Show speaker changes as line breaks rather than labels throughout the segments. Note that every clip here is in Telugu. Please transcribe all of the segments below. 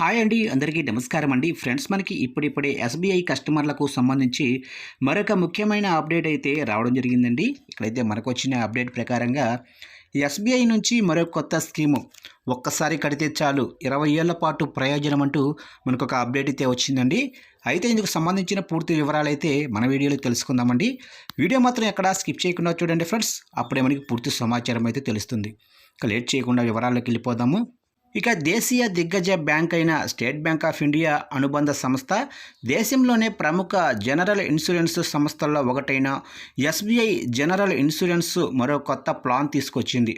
హాయ్ అండి అందరికీ నమస్కారం అండి. ఫ్రెండ్స్ మనకి ఇప్పుడిప్పుడే ఎస్బీఐ కస్టమర్లకు సంబంధించి మరొక ముఖ్యమైన అప్డేట్ అయితే రావడం జరిగిందండి. ఇక్కడైతే మనకు వచ్చిన అప్డేట్ ప్రకారంగా ఎస్బీఐ నుంచి మరో కొత్త స్కీము ఒక్కసారి కడితే చాలు ఇరవై ఏళ్ళ పాటు ప్రయోజనం అంటూ మనకు ఒక అప్డేట్ అయితే వచ్చిందండి. అయితే ఇందుకు సంబంధించిన పూర్తి వివరాలు అయితే మన వీడియోలో తెలుసుకుందామండి. వీడియో మాత్రం ఎక్కడ స్కిప్ చేయకుండా చూడండి ఫ్రెండ్స్. అప్పుడే మనకి పూర్తి సమాచారం అయితే తెలుస్తుంది. ఇక లేట్ చేయకుండా వివరాల్లోకి వెళ్ళిపోదాము. ఇక దేశీయ దిగ్గజ బ్యాంక్ అయిన స్టేట్ బ్యాంక్ ఆఫ్ ఇండియా అనుబంధ సంస్థ దేశంలోనే ప్రముఖ జనరల్ ఇన్సూరెన్స్ సంస్థల్లో ఒకటైన ఎస్బీఐ జనరల్ ఇన్సూరెన్స్ మరో కొత్త ప్లాన్ తీసుకొచ్చింది.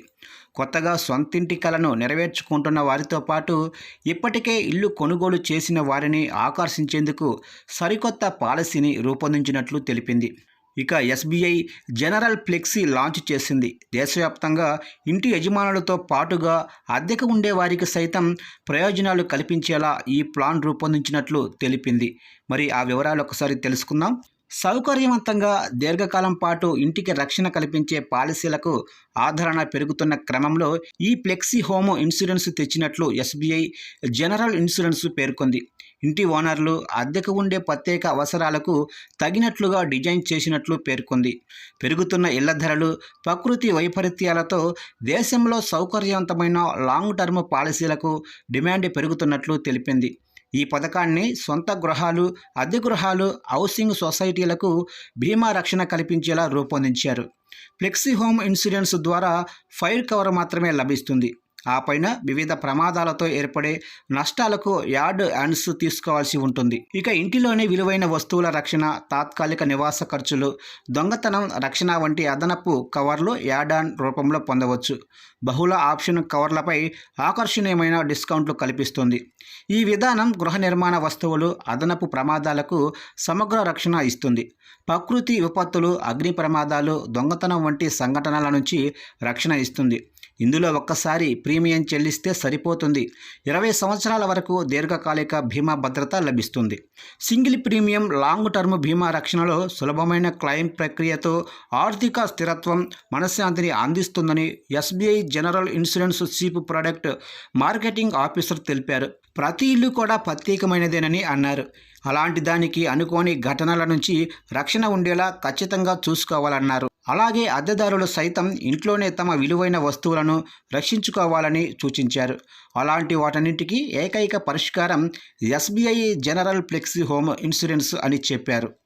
కొత్తగా సొంతింటి కలను నెరవేర్చుకుంటున్న వారితో పాటు ఇప్పటికే ఇల్లు కొనుగోలు చేసిన వారిని ఆకర్షించేందుకు సరికొత్త పాలసీని రూపొందించినట్లు తెలిపింది. ఇక ఎస్బీఐ జనరల్ ఫ్లెక్సీ లాంచ్ చేసింది. దేశవ్యాప్తంగా ఇంటి యజమానులతో పాటుగా అద్దెకు ఉండే వారికి సైతం ప్రయోజనాలు కల్పించేలా ఈ ప్లాన్ రూపొందించినట్లు తెలిపింది. మరి ఆ వివరాలు ఒకసారి తెలుసుకుందాం. సౌకర్యవంతంగా దీర్ఘకాలం పాటు ఇంటికి రక్షణ కల్పించే పాలసీలకు ఆదరణ పెరుగుతున్న క్రమంలో ఈ ఫ్లెక్సీ హోమ్ ఇన్సూరెన్స్ తెచ్చినట్లు ఎస్బీఐ జనరల్ ఇన్సూరెన్స్ పేర్కొంది. ఇంటి ఓనర్లు అద్దెకు ఉండే ప్రత్యేక అవసరాలకు తగినట్లుగా డిజైన్ చేసినట్లు పేర్కొంది. పెరుగుతున్న ఇళ్ళ ధరలు ప్రకృతి వైపరీత్యాలతో దేశంలో సౌకర్యవంతమైన లాంగ్ టర్మ్ పాలసీలకు డిమాండ్ పెరుగుతున్నట్లు తెలిపింది. ఈ పథకాన్ని సొంత గృహాలు అద్దె గృహాలు హౌసింగ్ సొసైటీలకు బీమా రక్షణ కల్పించేలా రూపొందించారు. ఫ్లెక్సీ హోమ్ ఇన్సూరెన్స్ ద్వారా ఫైర్ కవర్ మాత్రమే లభిస్తుంది. ఆ పైన వివిధ ప్రమాదాలతో ఏర్పడే నష్టాలకు యార్డ్ అండ్స్ తీసుకోవాల్సి ఉంటుంది. ఇక ఇంటిలోనే విలువైన వస్తువుల రక్షణ తాత్కాలిక నివాస ఖర్చులు దొంగతనం రక్షణ వంటి అదనపు కవర్లు యాడ్ ఆన్ రూపంలో పొందవచ్చు. బహుళ ఆప్షన్ కవర్లపై ఆకర్షణీయమైన డిస్కౌంట్లు కల్పిస్తుంది. ఈ విధానం గృహ నిర్మాణ వస్తువులు అదనపు ప్రమాదాలకు సమగ్ర రక్షణ ఇస్తుంది. ప్రకృతి విపత్తులు అగ్ని ప్రమాదాలు దొంగతనం వంటి సంఘటనల నుంచి రక్షణ ఇస్తుంది. ఇందులో ఒక్కసారి ప్రీమియం చెల్లిస్తే సరిపోతుంది. ఇరవై సంవత్సరాల వరకు దీర్ఘకాలిక బీమా భద్రత లభిస్తుంది. సింగిల్ ప్రీమియం లాంగ్ టర్మ్ బీమా రక్షణలో సులభమైన క్లెయిమ్ ప్రక్రియతో ఆర్థిక స్థిరత్వం మనశ్శాంతిని అందిస్తుందని SBI general insurance chief product marketing officer తెలిపారు. ప్రతి ఇల్లు కూడా ప్రత్యేకమైనదేనని అన్నారు. అలాంటి దానికి అనుకోని ఘటనల నుంచి రక్షణ ఉండేలా ఖచ్చితంగా చూసుకోవాలన్నారు. అలాగే అద్దెదారులు సైతం ఇంట్లోనే తమ విలువైన వస్తువులను రక్షించుకోవాలని సూచించారు. అలాంటి వాటన్నింటికీ ఏకైక పరిష్కారం SBI general flexi home insurance అని చెప్పారు.